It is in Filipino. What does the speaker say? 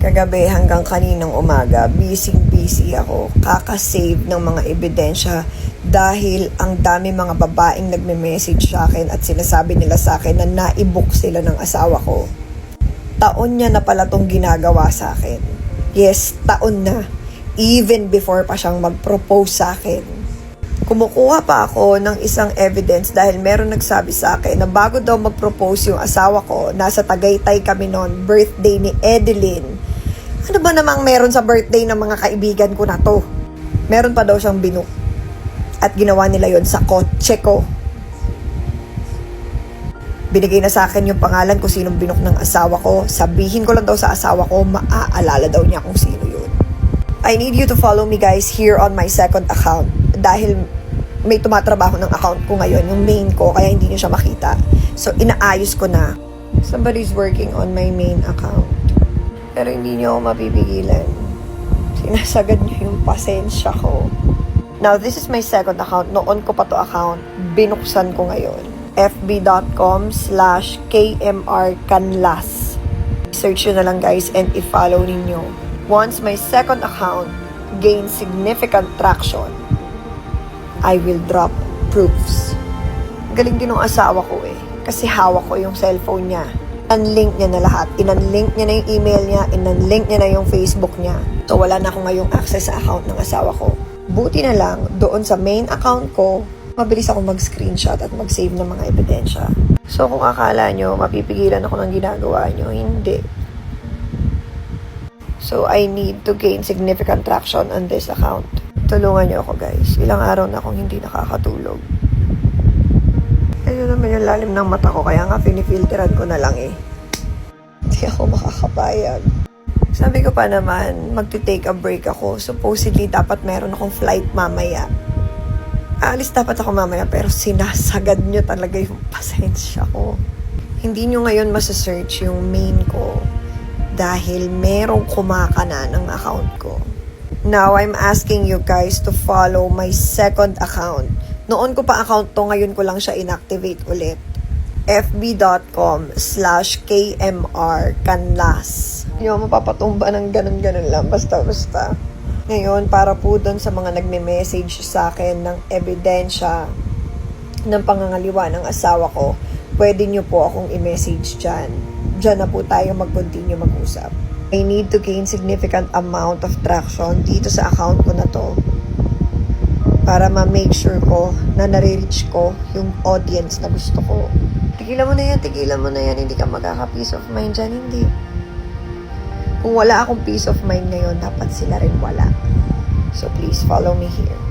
Kagabi hanggang kaninang umaga, busy-busy ako. Kakasave ng mga ebidensya dahil ang dami mga babaeng nagme-message sa akin at sinasabi nila sa akin na naibook sila ng asawa ko. Taon niya na pala tong ginagawa sa akin. Yes, taon na. Even before pa siyang mag-propose sa akin kumukuha pa ako ng isang evidence dahil meron nagsabi sa akin na bago daw mag-propose yung asawa ko, nasa Tagaytay kami noon, birthday ni Edeline. Ano ba namang meron sa birthday ng mga kaibigan ko na to? Meron pa daw siyang binuk. At ginawa nila yon sa kotse ko. Binigay na sa akin yung pangalan kung sinong binuk ng asawa ko. Sabihin ko lang daw sa asawa ko, maaalala daw niya kung sino yun. I need you to follow me guys here on my second account dahil may tumatrabaho ng account ko ngayon, yung main ko, kaya hindi niyo siya makita. So, inaayos ko na. Somebody's working on my main account. Pero hindi niyo ako mapipigilan. Sinasagad niyo yung pasensya ko. Now, this is my second account. Noon ko pa to account. Binuksan ko ngayon. fb.com slash kmrcanlas. Search nyo na lang guys and i-follow ninyo. Once my second account gains significant traction, I will drop proofs. Galing din ng asawa ko eh. Kasi hawak ko yung cellphone niya. Unlink niya na lahat. Inunlink niya na yung email niya, inunlink niya na yung Facebook niya. So wala na ako ngayong access sa account ng asawa ko. Buti na lang, doon sa main account ko, mabilis ako mag-screenshot at mag-save ng mga ebidensya. So kung akala nyo, mapipigilan ako ng ginagawa nyo, hindi. So I need to gain significant traction on this account. Tulungan niyo ako guys. Ilang araw na akong hindi nakakatulog. Naman yung lalim ng mata ko, kaya nga pinifilteran ko na lang eh. Hindi ako makakapayag. Sabi ko pa naman, magti-take a break ako. Supposedly, dapat meron akong flight mamaya. Aalis dapat ako mamaya, pero sinasagad nyo talaga yung pasensya ko. Hindi nyo ngayon masasearch yung main ko dahil merong kumakana ng account ko. Now, I'm asking you guys to follow my second account. Noon ko pa account to, ngayon ko lang siya inactivate ulit. fb.com slash kmr canlas. Mo mapapatumba ng ganun-ganun lang, basta-basta. Ngayon, para po doon sa mga nagme-message sa akin ng ebidensya ng pangangaliwa ng asawa ko, pwede nyo po akong i-message dyan. Dyan na po tayo mag-continue mag-usap. I need to gain significant amount of traction dito sa account ko na to para ma-make sure ko na nare-reach ko yung audience na gusto ko. Tigilan mo na yan, tigilan mo na yan, hindi ka magkaka-peace of mind dyan, hindi. Kung wala akong peace of mind ngayon, dapat sila rin wala. So please follow me here.